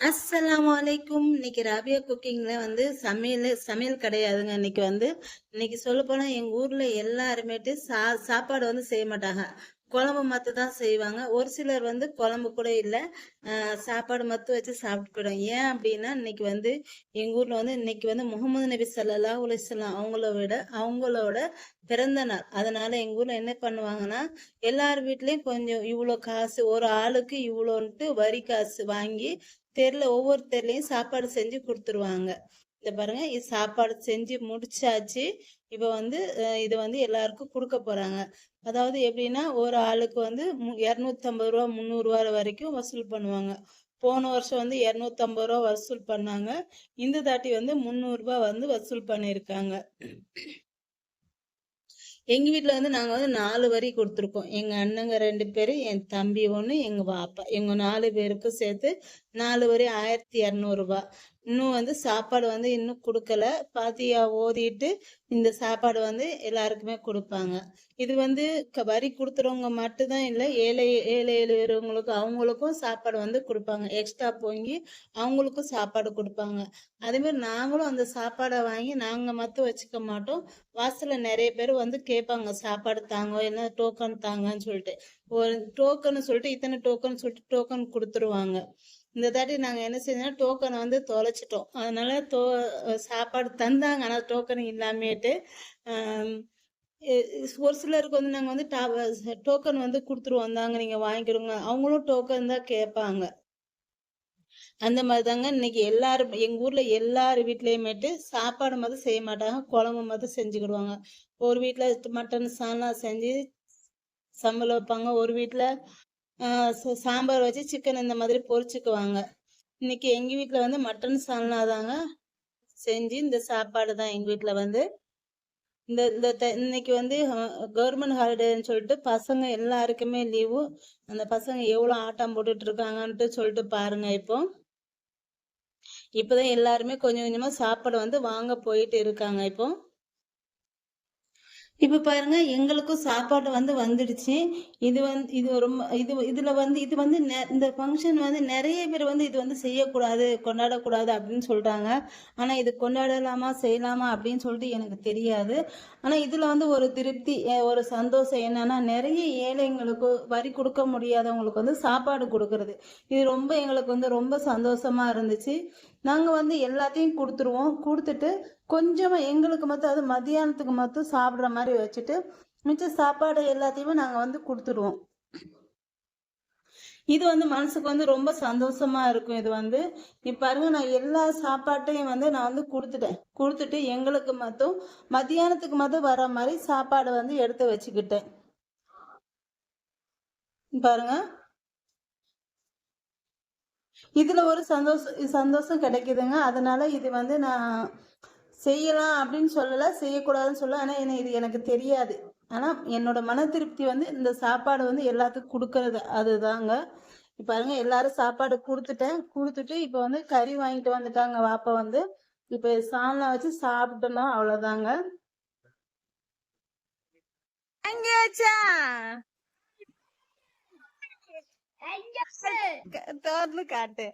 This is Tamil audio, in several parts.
அஸ்ஸலாமு அலைக்கும். இன்னைக்கு ராபியா குக்கிங்ல வந்து சமையல் சமையல் கிடையாதுங்க. இன்னைக்கு வந்து இன்னைக்கு சொல்ல போனா எங்க ஊர்ல எல்லாருமேட்டு சா சாப்பாடு வந்து செய்ய மாட்டாங்க. குழம்பு மத்து தான் செய்வாங்க. ஒரு சிலர் வந்து குழம்பு கூட இல்லை. சாப்பாடு மத்து வச்சு சாப்பிட்டு போயிடும் ஏன் அப்படின்னா இன்னைக்கு வந்து எங்க ஊர்ல வந்து இன்னைக்கு வந்து முகமது நபி சல்லா உலிஸ்லாம் அவங்கள விட அவங்களோட பிறந்த நாள். அதனால எங்க ஊர்ல என்ன பண்ணுவாங்கன்னா எல்லார் வீட்லயும் கொஞ்சம் இவ்வளோ காசு ஒரு ஆளுக்கு இவ்வளோன்ட்டு வரி காசு வாங்கி தெருல ஒவ்வொரு தெருலையும் சாப்பாடு செஞ்சு கொடுத்துருவாங்க. இதை பாருங்க. இது சாப்பாடு செஞ்சு முடிச்சாச்சு. இப்போ வந்து இது வந்து எல்லாருக்கும் கொடுக்க போறாங்க. அதாவது எப்படின்னா ஒரு ஆளுக்கு வந்து இரநூத்தம்பது ரூபா முந்நூறுரூவா வரைக்கும் வசூல் பண்ணுவாங்க. போன வருஷம் வந்து இரநூத்தம்பது ரூபா வசூல் பண்ணாங்க. இந்த தாட்டி வந்து முந்நூறுரூபா வந்து வசூல் பண்ணியிருக்காங்க எங்க வீட்டுல வந்து நாங்க வந்து நாலு வரி கொடுத்துருக்கோம். எங்க அண்ணங்க ரெண்டு பேரும் என் தம்பி ஒண்ணு எங்க பாப்பா எங்க நாலு பேருக்கும் சேர்த்து நாலு வரி ஆயிரத்தி இரநூறுபா இன்னும் வந்து சாப்பாடு வந்து இன்னும் கொடுக்கல. பாத்தியா ஓதிட்டு இந்த சாப்பாடு வந்து எல்லாருக்குமே கொடுப்பாங்க. இது வந்து வரி கொடுத்துறவங்க மட்டும்தான் இல்லை ஏழை ஏழை ஏழைவங்களுக்கு அவங்களுக்கும் சாப்பாடு வந்து கொடுப்பாங்க. எக்ஸ்ட்ரா போங்கி அவங்களுக்கும் சாப்பாடு கொடுப்பாங்க. அதேமாதிரி நாங்களும் அந்த சாப்பாடை வாங்கி நாங்கள் மட்டும் வச்சுக்க மாட்டோம். வாசலில் நிறைய பேர் வந்து கேட்பாங்க சாப்பாடு தாங்க என்ன டோக்கன் தாங்கன்னு சொல்லிட்டு. ஒரு டோக்கன் சொல்லிட்டு இத்தனை டோக்கன் சொல்லிட்டு டோக்கன் கொடுத்துருவாங்க. இந்த தாட்டி நாங்கள் என்ன செஞ்சோம்னா டோக்கனை வந்து தொலைச்சிட்டோம். அதனால தோ சாப்பாடு தந்தாங்க. ஆனால் டோக்கன் இல்லாமேட்டு ஒரு சிலருக்கு வந்து நாங்கள் வந்து டா டோக்கன் வந்து கொடுத்துருவோம். தாங்க நீங்கள் வாங்கிக்கிடுங்க. அவங்களும் டோக்கன் தான் கேட்பாங்க. அந்த மாதிரி தாங்க இன்னைக்கு எல்லாரும் எங்க ஊர்ல எல்லார் வீட்லயுமேட்டு சாப்பாடு மட்டும் செய்ய மாட்டாங்க. குழம்பு மட்டும் செஞ்சுக்கிடுவாங்க. ஒரு வீட்டில் மட்டன் சாணம் செஞ்சு சம்பளம் வைப்பாங்க. ஒரு வீட்டில் சாம்பார் வச்சு சிக்கன் இந்த மாதிரி பொரிச்சுக்குவாங்க இன்னைக்கு எங்கள் வீட்டில் வந்து மட்டன் சால்னா தாங்க செஞ்சு இந்த சாப்பாடு தான் எங்கள் வீட்டில் வந்து. இந்த இந்த இன்னைக்கு வந்து கவர்மெண்ட் ஹாலிடேன்னு சொல்லிட்டு பசங்க எல்லாருக்குமே லீவு அந்த பசங்க எவ்வளோ ஆட்டம் போட்டுட்டு இருக்காங்கன்ட்டு சொல்லிட்டு பாருங்க இப்போ. இப்போதான் எல்லாருமே கொஞ்சம் கொஞ்சமாக சாப்பாடு வந்து வாங்க போயிட்டு இருக்காங்க இப்போ. இப்போ பாருங்க எங்களுக்கும் சாப்பாடு வந்து வந்துடுச்சு. இது வந்து இது ரொம்ப இது இதில் வந்து இது வந்து இந்த ஃபங்க்ஷன் வந்து நிறைய பேர் வந்து இது வந்து செய்யக்கூடாது கொண்டாடக்கூடாது அப்படின்னு சொல்கிறாங்க ஆனால் இது கொண்டாடலாமா செய்யலாமா அப்படின்னு சொல்லிட்டு எனக்கு தெரியாது. ஆனால் இதில் வந்து ஒரு திருப்தி ஒரு சந்தோஷம் என்னன்னா நிறைய ஏழைங்களுக்கு வரி கொடுக்க முடியாதவங்களுக்கு வந்து சாப்பாடு கொடுக்கறது. இது ரொம்ப எங்களுக்கு வந்து ரொம்ப சந்தோஷமா இருந்துச்சு. நாங்கள் வந்து எல்லாத்தையும் கொடுத்துருவோம். கொடுத்துட்டு கொஞ்சமாக எங்களுக்கு மட்டும் அது மதியானத்துக்கு மட்டும் சாப்பிட்ற மாதிரி வச்சுட்டு மிச்ச சாப்பாடு எல்லாத்தையுமே நாங்கள் வந்து கொடுத்துருவோம். இது வந்து மனசுக்கு வந்து ரொம்ப சந்தோஷமா இருக்கும். இது வந்து நீ பாருங்க நான் எல்லா சாப்பாட்டையும் வந்து நான் வந்து கொடுத்துட்டேன். கொடுத்துட்டு எங்களுக்கு மட்டும் மத்தியானத்துக்கு மட்டும் வர மாதிரி சாப்பாடு வந்து எடுத்து வச்சுக்கிட்டேன். பாருங்க. இதுல ஒரு சந்தோஷம் சந்தோஷம் கிடைக்குதுங்க. அதனால இது வந்து நான் செய்யலாம் அப்படின்னு சொல்லலை செய்யக்கூடாதுன்னு சொல்ல ஆனா என்ன இது எனக்கு தெரியாது. ஆனா என்னோட மன திருப்தி வந்து இந்த சாப்பாடு வந்து எல்லாத்துக்கும் கொடுக்கறது அதுதாங்க. பாருங்க எல்லாரும் சாப்பாடு கொடுத்துட்டேன். கொடுத்துட்டு இப்போ வந்து கறி வாங்கிட்டு வந்துட்டாங்க. வாப்பா வந்து இப்போ சால்னா வச்சு சாப்பிட்டோம்னா அவ்வளவுதாங்க. தோர்ந்து காட்டு.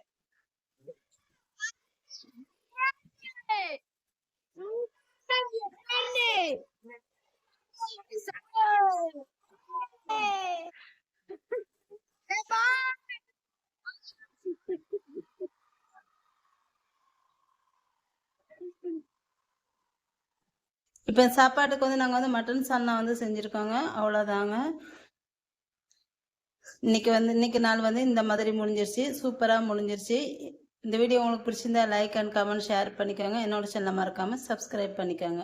இப்போ சாப்பாட்டுக்கு வந்து நாங்கள் வந்து மட்டன் சால்னா வந்து செஞ்சுருக்கோங்க. அவ்வளோதாங்க இன்னைக்கு வந்து இன்னைக்கு நாள் வந்து இந்த மாதிரி முடிஞ்சிருச்சு. சூப்பராக முடிஞ்சிருச்சு. இந்த வீடியோ உங்களுக்கு பிடிச்சிருந்தா லைக் அண்ட் கமெண்ட் ஷேர் பண்ணிக்கோங்க. என்னோட சேனலை மறக்காமல் சப்ஸ்கிரைப் பண்ணிக்கோங்க.